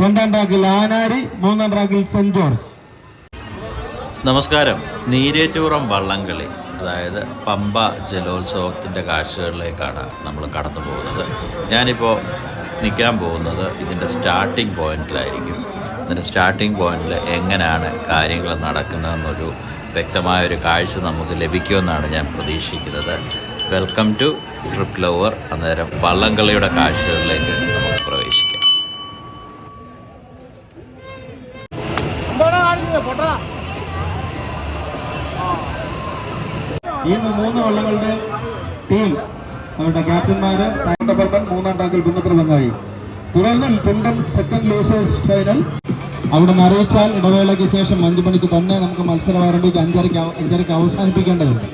രണ്ടാം ട്രാക്കിൽ ആനാരി മൂന്നാം ട്രാക്കിൽ സെന്റ് ജോർജ്. നമസ്കാരം. നീരേറ്റൂറം വള്ളംകളി അതായത് പമ്പ ജലോത്സവത്തിന്റെ കാഴ്ചകളിലേക്കാണ് നമ്മൾ കടന്നു പോകുന്നത്. ഞാനിപ്പോൾ നിൽക്കാൻ പോകുന്നത് ഇതിന്റെ സ്റ്റാർട്ടിംഗ് പോയിന്റിലായിരിക്കും ഇതിന്റെ സ്റ്റാർട്ടിംഗ് പോയിന്റിൽ എങ്ങനെയാണ് കാര്യങ്ങൾ നടക്കുന്നതെന്നൊരു വ്യക്തമായൊരു കാഴ്ച നമുക്ക് ലഭിക്കുമെന്നാണ് ഞാൻ പ്രതീക്ഷിക്കുന്നത്. വെൽക്കം ടു ട്രിപ്പ് ലവർ അന്നേരം വള്ളംകളിയുടെ കാഴ്ചകളിലേക്ക് ഈ മൂന്ന് വള്ളങ്ങളുടെ ടീം അവരുടെ ക്യാപ്റ്റന്മാര് താണ്ടപ്പറമ്പൻ മൂന്നാം ടാക്കിൽ പുന്നത്ര ബംഗാളി തുടർന്ന് തുണ്ടം സെക്കൻഡ് ലൂസേഴ്സ് ഫൈനൽ അവിടെ നിന്ന് അറിയിച്ചാൽ ഇടവേളയ്ക്ക് ശേഷം അഞ്ചു മണിക്ക് തന്നെ നമുക്ക് മത്സരം ആരംഭിച്ച് അഞ്ചരയ്ക്ക് അഞ്ചരയ്ക്ക് അവസാനിപ്പിക്കേണ്ടതുണ്ട്.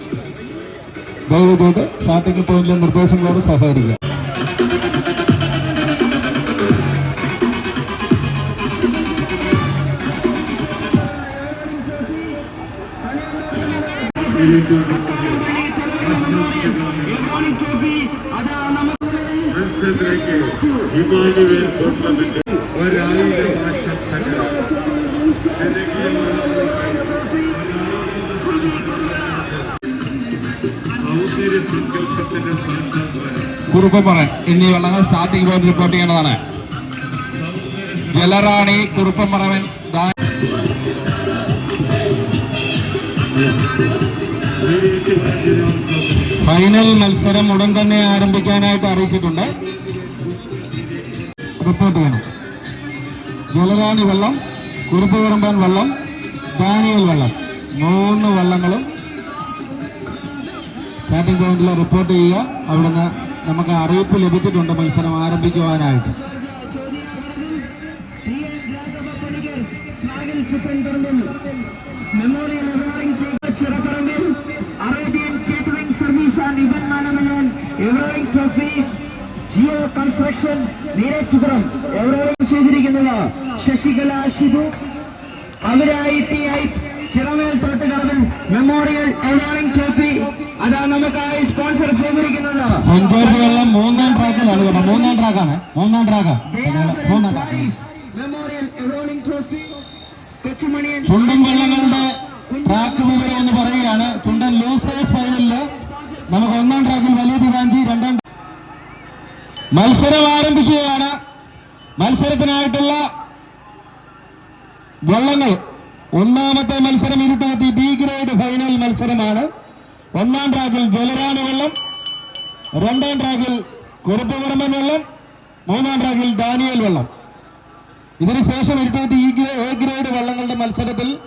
ദയവ് ചെയ്ത് സ്റ്റാർട്ടിംഗ് പോയിന്റിലെ നിർദ്ദേശങ്ങളോട് സഹകരിക്കുക. മത്സരത്തിലേക്ക് ഇമാനുവേൽ ടൂർണമെന്റ് ഒരായിരം ആശംസകൾ സൗന്ദര്യ സങ്കല്പത്തിന്റെ സാക്ഷാത്കാരം കുറുപ്പമറൻ എന്നീ വള്ളങ്ങൾ സ്റ്റാർട്ടിംഗ് പോയിന്റ് റിപ്പോർട്ട് ചെയ്യേണ്ടതാണ് ജലറാണി കുറുപ്പമറവൻ ഫൈനൽ മത്സരം ഉടൻ തന്നെ ആരംഭിക്കാനായിട്ട് അറിയിച്ചിട്ടുണ്ട്. റിപ്പോർട്ട് ചെയ്യണം. ജലരാണി വെള്ളം കുറുപ്പുപറമ്പാൻ വെള്ളം ഡാനിയൽ വെള്ളം. മൂന്ന് വള്ളങ്ങളും സ്റ്റാർട്ടിംഗ് പോയിന്റിൽ റിപ്പോർട്ട് ചെയ്യുക. അവിടുന്ന് നമുക്ക് അറിയിപ്പ് ലഭിച്ചിട്ടുണ്ട് മത്സരം ആരംഭിക്കുവാനായിട്ട്. Memorial ever rolling ever rolling trophy Jio construction Neerettupuram ever rolling ചെയ്തിരിക്കുന്നത് Sasikala Shibu അവരായി T I Chiramel Thottukadavil memorial ever rolling trophy. അതാ നമുക്കായി സ്പോൺസർ ചെയ്തിരിക്കുന്നത് മൂന്നാം ട്രാക്കിലാണ് മൂന്നാം ട്രാക്കാണ് മൂന്നാം ട്രാക്കാണ്. മൂന്നാം track. Memorial ever rolling trophy. Kochumaniyan ചുണ്ടൻ വള്ളങ്ങളുടെ ട്രാക്ക് വിവരം എന്ന് പറയുകയാണ്. ചുണ്ടൻ ലൂസേഴ്സ് ഫൈനലിൽ നമുക്ക് ഒന്നാം ട്രാക്കിൽ വലിയ രണ്ടാം മത്സരം ആരംഭിക്കുകയാണ്. മത്സരത്തിനായിട്ടുള്ള വള്ളങ്ങൾ. ഒന്നാമത്തെ മത്സരം ഇരുട്ടുകത്തി ബി ഗ്രേഡ് ഫൈനൽ മത്സരമാണ്. ഒന്നാം ട്രാക്കിൽ ജലരാണി വെള്ളം. രണ്ടാം ട്രാക്കിൽ കുറുപ്പുകുറമ്പൻ വെള്ളം. മൂന്നാം ട്രാക്കിൽ ദാനിയൽ വെള്ളം. ഇതിനുശേഷം ഇരുട്ടുകത്തി ഈ ഗ്രേ- എ ഗ്രേഡ് വള്ളങ്ങളുടെ മത്സരത്തിൽ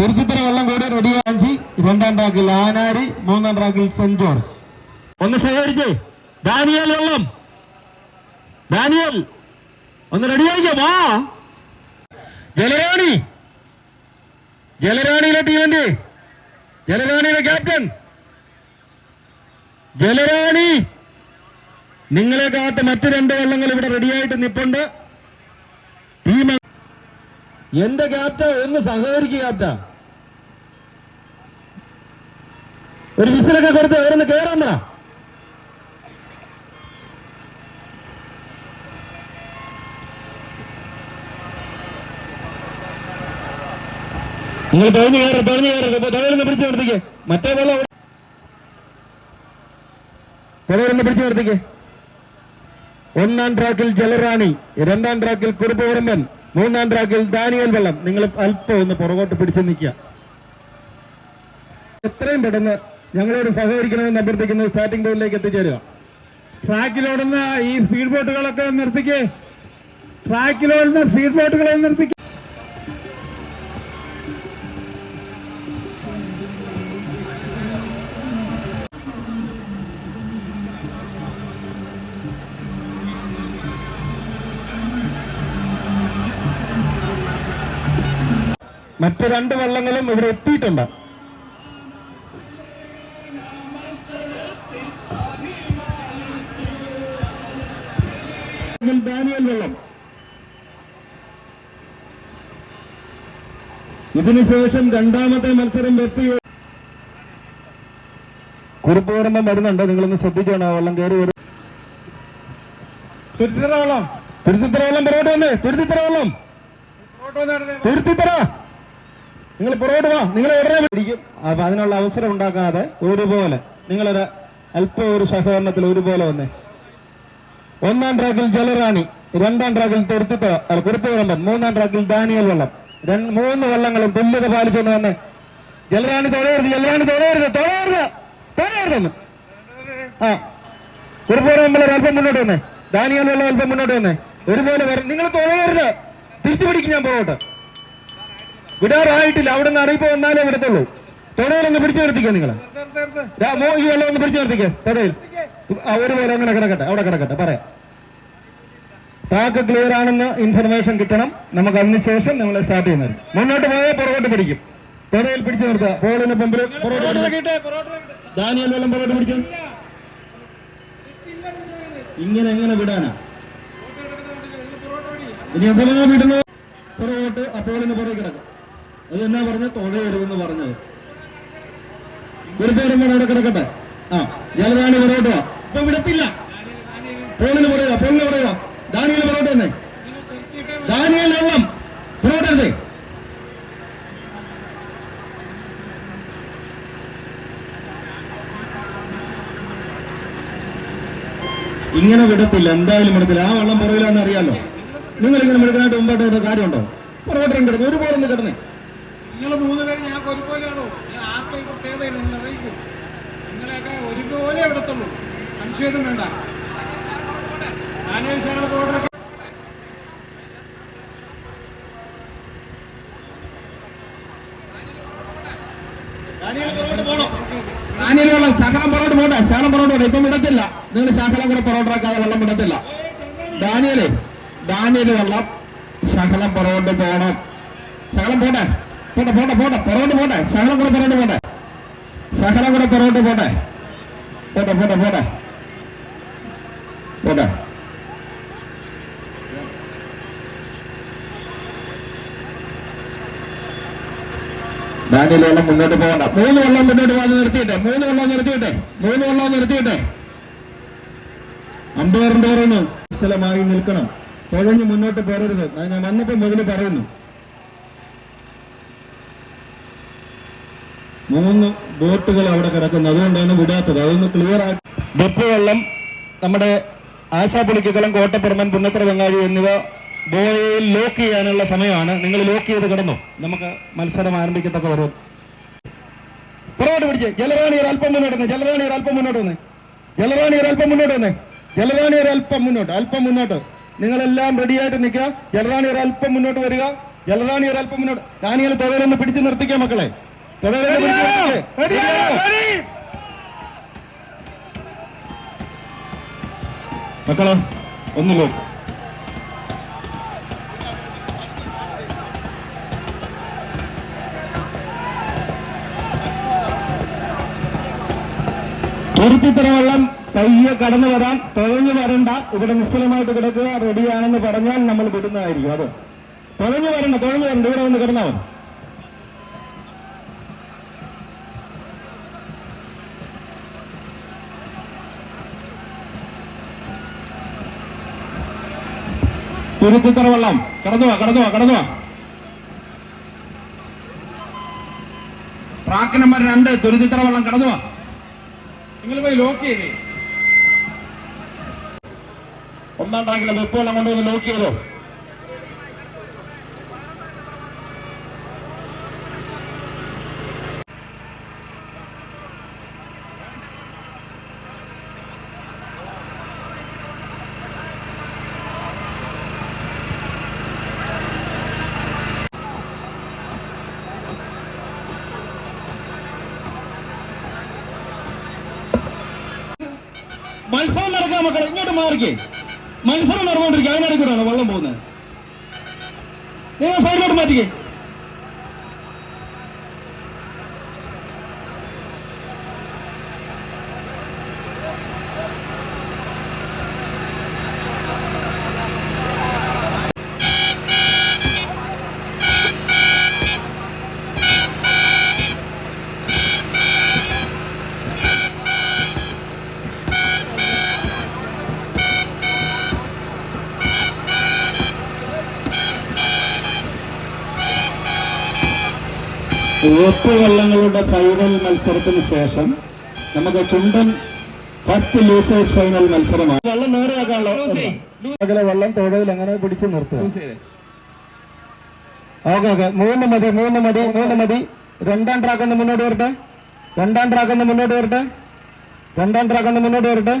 തുരുത്തിത്തര വള്ളം കൂടി റെഡിയാഞ്ചി രണ്ടാം ട്രാക്കിൽ ആനാരി മൂന്നാം ട്രാക്കിൽ സെന്റ് ജോർജ്. ഒന്ന് സഹകരിച്ചേ. ദാനിയൽ വെള്ളം. ഡാനിയൽ ഒന്ന് റെഡിയായിക്കോ വാ. ജലറാണി ജലരാണിയിലെ ടീമിന്റെ ജലറാണിയിലെ ക്യാപ്റ്റൻ ജലറാണി നിങ്ങളെ കാത്ത് മറ്റു രണ്ട് വള്ളങ്ങൾ ഇവിടെ റെഡിയായിട്ട് നിപ്പുണ്ട്. ടീം എന്റെ ക്യാപ്റ്റ ഒന്ന് സഹകരിക്കുക ക്യാപ്റ്റ ഒരു വിസിലൊക്കെ കൊടുത്ത് അവരൊന്ന് കയറാൻ പറ. നിങ്ങൾ തോന്നി കയറി തോന്നി കയറി തൊഴിലൊന്ന് പിടിച്ചു നിർത്തിക്കേ. മറ്റേ വെള്ളം തൊഴിലൊന്ന് പിടിച്ചു നിർത്തിക്കേ. ഒന്നാം ട്രാക്കിൽ ജലറാണി രണ്ടാം ട്രാക്കിൽ കുറുപ്പ് കുടുംബൻ മൂന്നാം ട്രാക്കിൽ ദാനിയൽ വെള്ളം. നിങ്ങൾ അല്പം ഒന്ന് പുറകോട്ട് പിടിച്ചു നിൽക്കുക. എത്രയും പെട്ടെന്ന് ഞങ്ങളോട് സഹകരിക്കണമെന്ന് അഭ്യർത്ഥിക്കുന്നു സ്റ്റാർട്ടിംഗ് പോയിന്റിലേക്ക് എത്തിച്ചേരുക. ട്രാക്കിലോടുന്ന ഈ സ്പീഡ് ബോട്ടുകളൊക്കെ നിർത്തിക്കേ. ട്രാക്കിലോടുന്ന സ്പീഡ് ബോട്ടുകളെ നിർത്തിക്കേ. മറ്റ് രണ്ട് വള്ളങ്ങളും ഇവിടെ എത്തിയിട്ടുണ്ട്. ഡാനിയൽ വെള്ളം. ഇതിനുശേഷം രണ്ടാമത്തെ മത്സരം വെത്തി കുറിപ്പ് വരുമ്പം വരുന്നുണ്ട്. നിങ്ങളൊന്ന് ശ്രദ്ധിച്ചോണം. വെള്ളം കയറി വരും. ചുറ്റിത്തറ വെള്ളം. തുരുത്തിത്തറ വെള്ളം പുറകോട്ട് വന്നേ. തുരുത്തിത്തറ വെള്ളം. തുരുത്തിത്തറ നിങ്ങൾ പുറകോട്ട് വാ. നിങ്ങൾ ഉടനെ പിടിക്കും അപ്പൊ അതിനുള്ള അവസരം ഉണ്ടാക്കാതെ ഒരുപോലെ. നിങ്ങളൊരു അല്പം ഒരു സഹകരണത്തിൽ ഒരുപോലെ വന്നേ. ഒന്നാം ട്രാക്കിൽ ജലറാണി രണ്ടാം ട്രാക്കിൽ തുരുത്തിത്തറ അല്ല കുറുപ്പ് വെള്ളം മൂന്നാം ട്രാക്കിൽ ദാനിയൽ വെള്ളം. രണ്ട് മൂന്ന് വെള്ളങ്ങളും തുല്യത പാലിച്ചുകൊണ്ട് വന്നേ. ജലറാണി തൊഴയരുത് ജലറാണി തൊഴയരുത് തൊഴയരുത് തൊഴയരുതെന്ന് ആ. കുറുപ്പോടെ വെള്ളം അല്പം മുന്നോട്ട് വന്നേ. ദാനിയൽ വെള്ളം അല്പം മുന്നോട്ട് വന്നേ. ഒരുപോലെ വരണം നിങ്ങൾ തൊഴയരുത് തിരിച്ചു പിടിക്കും ഞാൻ പുറകോട്ട്. വിടാറായിട്ടില്ല. അവിടെ നിന്ന് അറിയിപ്പ് വന്നാലേ വരത്തുള്ളൂ. തുടയിലൊന്ന് പിടിച്ചു നിർത്തിക്കോ നിങ്ങൾ ഈ വെള്ളം ഒന്ന് പിടിച്ചു നിർത്തിക്കേ. തൊടയിൽ. ഒരു പേര് അങ്ങനെ കിടക്കട്ടെ. അവിടെ കിടക്കട്ടെ. പറയാം. ട്രാക്ക് ക്ലിയർ ആണെന്ന് ഇൻഫർമേഷൻ കിട്ടണം. നമുക്ക് അതിനുശേഷം നിങ്ങൾ സ്റ്റാർട്ട് ചെയ്യുന്നത്. മുന്നോട്ട് പോയാൽ പുറകോട്ട് പിടിക്കും. തൊടയിൽ പിടിച്ചു നിർത്തുക. പോളിന് പമ്പിൽ. ദാനിയൽ വെള്ളം പുറകോട്ട് പിടിക്കും ഇങ്ങനെ എങ്ങനെ വിടാനാ? ഇനി അഥവാ വിടുന്നു? പുറകോട്ട് അപ്പോളിന് പുറകെ കിടക്കും. അത് എന്നാ പറഞ്ഞ തൊഴയരുതെന്ന് പറഞ്ഞത്. ഒരു പേരും കൂടെ അവിടെ കിടക്കട്ടെ. ആ ജലദാനി പുറകോട്ട് ഇപ്പൊ വിടത്തില്ല. പോളിന് പറയുക പോളിന് പറയുക ദാനിയിൽ പുറകോട്ട് തന്നെ ദാനിയൽ വെള്ളം. പുറകോട്ട് എടുത്തേ. ഇങ്ങനെ വിടത്തില്ല. എന്തായാലും വിടത്തില്ല. ആ വെള്ളം പുറകിലാന്ന് അറിയാലോ. നിങ്ങൾ ഇങ്ങനെ വിടുന്നതായിട്ട് മുമ്പോട്ട് കാര്യമുണ്ടോ? പുറകോട്ടും കിടന്നു ഒരുപോലെ ഒന്ന് കിടന്നേ. ഞങ്ങൾക്ക് ഒരുപോലെയാണോ? ആർക്കും പ്രത്യേകതയില്ല നിങ്ങൾ അറിയിക്കും. നിങ്ങളെയൊക്കെ ഒരുപോലെ ഇവിടത്തുള്ളൂ സംശയമൊന്നും വേണ്ട. ശകലം പൊറോട്ട് പോട്ടെ. ശകലം പൊറോട്ട് പോട്ടെ. ഇപ്പം വിടത്തില്ല. നിങ്ങൾ ശകലം കൂടെ പുറകോട്ടാക്കാതെ വെള്ളം വിടത്തില്ല. ഡാനിയലേ ദാനിയൽ വെള്ളം ശകലം പൊറോട്ട് പോണം. ശകലം പോട്ടെ? പോട്ടെ പോട്ടെ പോട്ടെ. പുറകോട്ട് പോട്ടെ. ശകലം കൂടെ പുറകോട്ട് പോട്ടെ. ശകലം കൂടെ പുറകോട്ട് പോട്ടെ. പോട്ടെ പോട്ടെ പോട്ടെ. പോട്ടെ. ഡാനിയൽ വെള്ളം മുന്നോട്ട് പോകണ്ട. മൂന്ന് വെള്ളം മുന്നോട്ട് പോകാൻ നിർത്തിയിട്ടെ. മൂന്ന് വെള്ളം നിർത്തിയിട്ടെ. മൂന്ന് വെള്ളം നിർത്തിയിട്ടെ. അമ്പയറിന്റെ പറയുന്നു നിൽക്കണം. തുഴഞ്ഞ് മുന്നോട്ട് പോരരുത്. ഞാൻ വന്നപ്പോൾ മുതൽ പറയുന്നു. മൂന്ന് ബോട്ടുകൾ അവിടെ കിടക്കുന്നു. അതുകൊണ്ടാണ് വിടാത്തത്. അതൊന്ന് ക്ലിയർ ആക്കി. വെപ്പ് വെള്ളം നമ്മുടെ ആശാപുളിക്കളം കോട്ടപ്പുറമൻ പുന്നത്ര ബംഗാളി എന്നിവ ബോയിൽ ലോക്ക് ചെയ്യാനുള്ള സമയമാണ്. നിങ്ങൾ ലോക്ക് ചെയ്ത് കിടന്നു. നമുക്ക് മത്സരം ആരംഭിക്കത്തക്ക വരും. പുറകോട്ട് പിടിച്ച്. ജലറാണിയർ അല്പം മുന്നോട്ട് വന്നേ. ജലറാണിയർ അല്പം മുന്നോട്ട് വന്നേ. ജലറാണിയർ അല്പം മുന്നോട്ട് വന്നേ. ജലറാണിയർ അല്പം മുന്നോട്ട് അല്പം മുന്നോട്ട്. നിങ്ങളെല്ലാം റെഡിയായിട്ട് നിൽക്കുക. ജലറാണി ഒരു അല്പം മുന്നോട്ട് വരിക. ജലറാണി ഒരു അല്പം മുന്നോട്ട്. ദാനിയൽ തൊഴിലൊന്ന് പിടിച്ചു നിർത്തിക്കുക മക്കളെ. മക്കളെ ഒന്ന് ലോക്ക് തുരുത്തിത്തര വെള്ളം പയ്യെ കടന്നു വരാൻ തുഴഞ്ഞു വരണ്ട ഇവിടെ നിശ്ചലമായിട്ട് കിടക്കുക റെഡിയാണെന്ന് പറഞ്ഞാൽ നമ്മൾ വിടുന്നതായിരിക്കും അത്. തുഴഞ്ഞു വരണ്ട തുഴഞ്ഞു വരണ്ട ഇവിടെ വന്ന് കിടന്നാൽ തുരുത്തിത്തറ വള്ളം കടന്നു കടന്നുവാ കടന്നുവാ കടന്നു ട്രാക്ക് നമ്പർ രണ്ട് തുരുത്തിത്തറ വള്ളം കടന്നുവാ നിങ്ങൾ പോയി ലോക്ക് ചെയ്തേ. ഒന്നാം ട്രാക്കിലെ വെപ്പ് വെള്ളം കൊണ്ടുവന്ന് ലോക്ക് ചെയ്തോ? നടക്കാൻ മക്കളെ ഇങ്ങോട്ട് മാറിക്കേ. മത്സരം നടന്നുകൊണ്ടിരിക്കുക അതിനിടയിൽ കൂടെയാണ് വെള്ളം പോകുന്നത്. നിങ്ങൾ സൈഡിലോട്ട് മാറ്റിക്കേ. ചുവപ്പ് വള്ളങ്ങളുടെ ഫൈനൽ മത്സരത്തിന് ശേഷം നമുക്ക് ചുണ്ടൻ ഫസ്റ്റ് ലൂസേഴ്സ് ഫൈനൽ മത്സരമാണ്. വള്ളം നേരെയാക്കാനുള്ള വെള്ളം തൊഴയിൽ അങ്ങനെ പിടിച്ചു നിർത്തുക? ഓക്കെ ഓക്കെ മൂന്ന് മതി മൂന്ന് മതി മൂന്ന് മതി. രണ്ടാം ട്രാക്ക് ഒന്ന് മുന്നോട്ട് വരട്ടെ. രണ്ടാം ട്രാക്ക് ഒന്ന് മുന്നോട്ട് വരട്ടെ. രണ്ടാം ട്രാക്ക് ഒന്ന് മുന്നോട്ട് വരട്ടെ.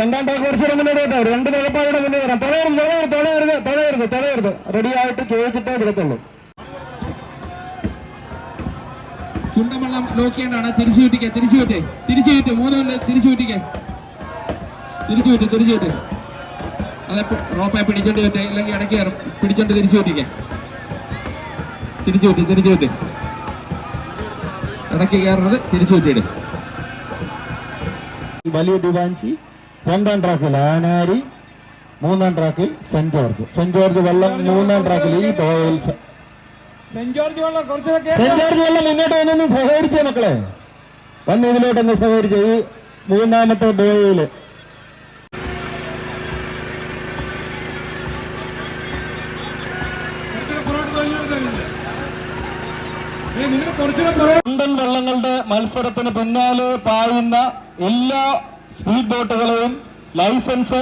രണ്ടാം ട്രാക്ക് കുറച്ചുകൂടെ മുന്നോട്ട് വരട്ടെ. രണ്ട് നിലപ്പാടുടെ മുന്നോട്ട് വരാം. തുഴയരുത് തുഴയരുത് തുഴയരുത് തുഴയരുത് റെഡി ആയിട്ട് ചോദിച്ചിട്ടേ വിടത്തുള്ളൂ. ചുണ്ടവെള്ളം ലോക്ക് ചെയ്യേണ്ടാണ് തിരിച്ചു വിട്ടിക്കെ തിരിച്ചു വിട്ടേ തിരിച്ചു വിട്ട് മൂന്നുമില്ല തിരിച്ചു വിട്ടിക്കെ തിരിച്ചു വിട്ട് തിരിച്ചു വിട്ട് അതെ റോപ്പായി പിടിച്ചോണ്ട് ചുറ്റേ ഇല്ലെങ്കിൽ ഇടയ്ക്ക് കയറും. പിടിച്ചോണ്ട് തിരിച്ചു വിട്ടിക്കെ തിരിച്ചു വിട്ട് തിരിച്ചു വിട്ട് ഇടയ്ക്ക് കയറുന്നത് തിരിച്ചു വിട്ടിട് വലിയ ദിവാഞ്ചി രണ്ടാം ട്രാക്കിൽ ആനാരി മൂന്നാം ട്രാക്കിൽ സെന്റ് ജോർജ്. സെന്റ് ജോർജ് വെള്ളം മൂന്നാം ട്രാക്കിൽ ഈ ബോയിൽ സ- സെന്റ് ജോർജ് വെള്ളം മുന്നോട്ട് വന്നൊന്ന് സഹകരിച്ചേ മക്കളെ. വന്ന് ഇതിലോട്ടൊന്ന് സഹകരിച്ചേ. ഈ മൂന്നാമത്തെ പുറകോട്ട് ലണ്ടൻ വെള്ളങ്ങളുടെ മത്സരത്തിന് പിന്നാലെ പായുന്ന എല്ലാ സ്പീഡ് ബോട്ടുകളെയും ലൈസൻസ്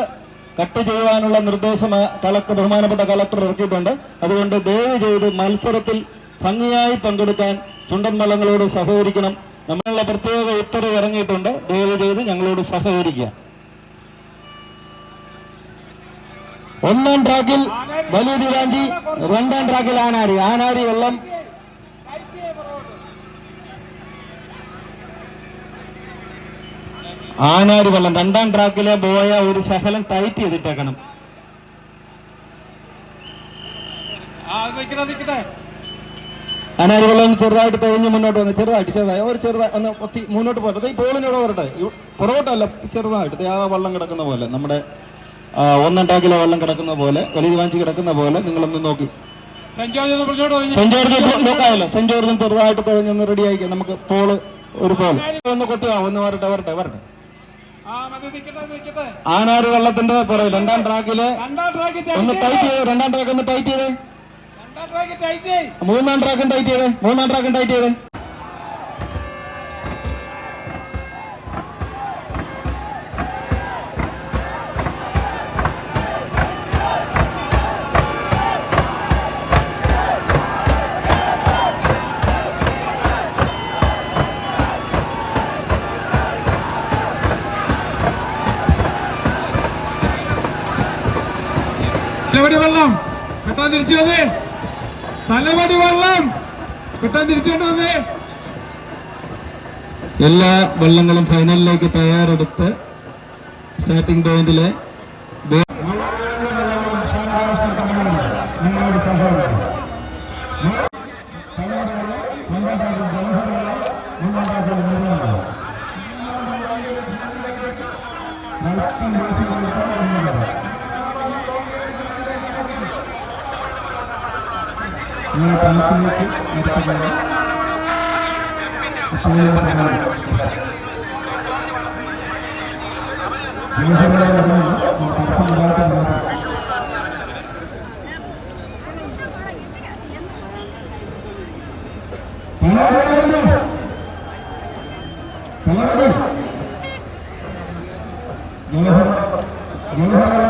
കട്ട് ചെയ്യുവാനുള്ള നിർദ്ദേശം കളക്ടർ ബഹുമാനപ്പെട്ട കളക്ടർ ഇറക്കിയിട്ടുണ്ട്. അതുകൊണ്ട് ദയവ് ചെയ്ത് മത്സരത്തിൽ ഭംഗിയായി പങ്കെടുക്കാൻ ചുണ്ടൻ വള്ളങ്ങളോട് സഹകരിക്കണം. നമ്മളുടെ പ്രത്യേക ഉത്തരവ് ഇറങ്ങിയിട്ടുണ്ട്. ദയവ് ചെയ്ത് ഞങ്ങളോട് സഹകരിക്കുക. ഒന്നാം ട്രാക്കിൽ വലിയ ദിവാഞ്ചി രണ്ടാം ട്രാക്കിൽ ആനാരി. ആനാരി വെള്ളം ആനാരി വെള്ളം രണ്ടാം ട്രാക്കിലെ ബോയ ഒരു ശകലം ടൈറ്റ് ചെയ്തിട്ടേക്കണം. ആനാര് വെള്ളം ചെറുതായിട്ട് തെളിഞ്ഞ് മുന്നോട്ട് വന്ന്. ചെറുതായിട്ട് ചെറുതായി. ഒരു ചെറുതായി ഒന്ന് ഒത്തി മുന്നോട്ട് പോരട്ടെ ഈ പോളിനോട് വരട്ടെ. പുറകോട്ടല്ല ചെറുതായിട്ട്. ആ വെള്ളം കിടക്കുന്ന പോലെ. നമ്മുടെ ഒന്നാം ട്രാക്കിലെ വെള്ളം കിടക്കുന്ന പോലെ. വലിയ വാഞ്ചി കിടക്കുന്ന പോലെ. നിങ്ങളൊന്ന് നോക്കി. Saint George നോക്കാമല്ലോ. സെന്റ് ജോർജും ചെറുതായിട്ട് തെളിഞ്ഞൊന്ന് റെഡി ആയിക്കാം നമുക്ക് പോൾ ഒരു പോലെ ഒന്ന് കൊത്തുക ഒന്ന് വരട്ടെ വരട്ടെ വരട്ടെ. ആ മതി നിൽക്കട്ടെ നിൽക്കട്ടെ വെള്ളത്തിന്റെ പുറകിൽ? രണ്ടാം ട്രാക്കിൽ? ഒന്ന് ടൈറ്റ് ചെയ്ത് രണ്ടാം ട്രാക്ക് ഒന്ന് ടൈറ്റ് ചെയ്ത് മൂന്നാം ട്രാക്കും ടൈറ്റ് ചെയ്ത് മൂന്നാം ട്രാക്കും ടൈറ്റ് ചെയ്തേ പെട്ടെന്ന് തിരിച്ചു വന്നേ. തലവടി വെള്ളം. പെട്ടെന്ന് തിരിച്ചുകൊണ്ട് വന്നേ. എല്ലാ വള്ളങ്ങളും ഫൈനലിലേക്ക് തയ്യാറെടുത്ത് സ്റ്റാർട്ടിംഗ് പോയിന്റിലെ അങ്ങനെ പാലത്തിലേക്ക് നടത്തുന്നത് മനോഹര മനോഹര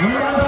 Obrigado.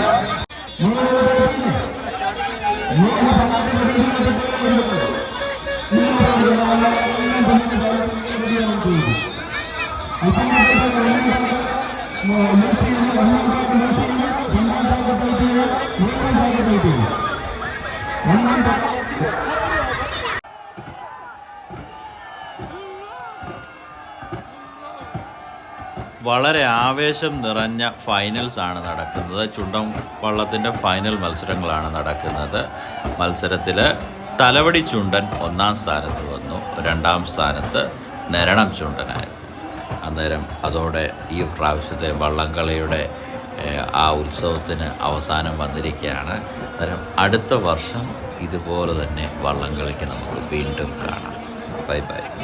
വളരെ ആവേശം നിറഞ്ഞ ഫൈനൽസ് ആണ് നടക്കുന്നത്. ചുണ്ടം വള്ളത്തിന്റെ ഫൈനൽ മത്സരങ്ങളാണ് നടക്കുന്നത്. മത്സരത്തിൽ തലവടി ചുണ്ടൻ ഒന്നാം സ്ഥാനത്ത് വന്നു. രണ്ടാം സ്ഥാനത്ത് നരണം ചുണ്ടനായിരുന്നു. അന്നേരം അതോടെ ഈ പ്രാവശ്യത്തെ വള്ളംകളിയുടെ ആ ഉത്സവത്തിന് അവസാനം വന്നിരിക്കുകയാണ്. അന്നേരം അടുത്ത വർഷം ഇതുപോലെ തന്നെ വള്ളംകളിക്ക് നമുക്ക് വീണ്ടും കാണാം. Bye bye.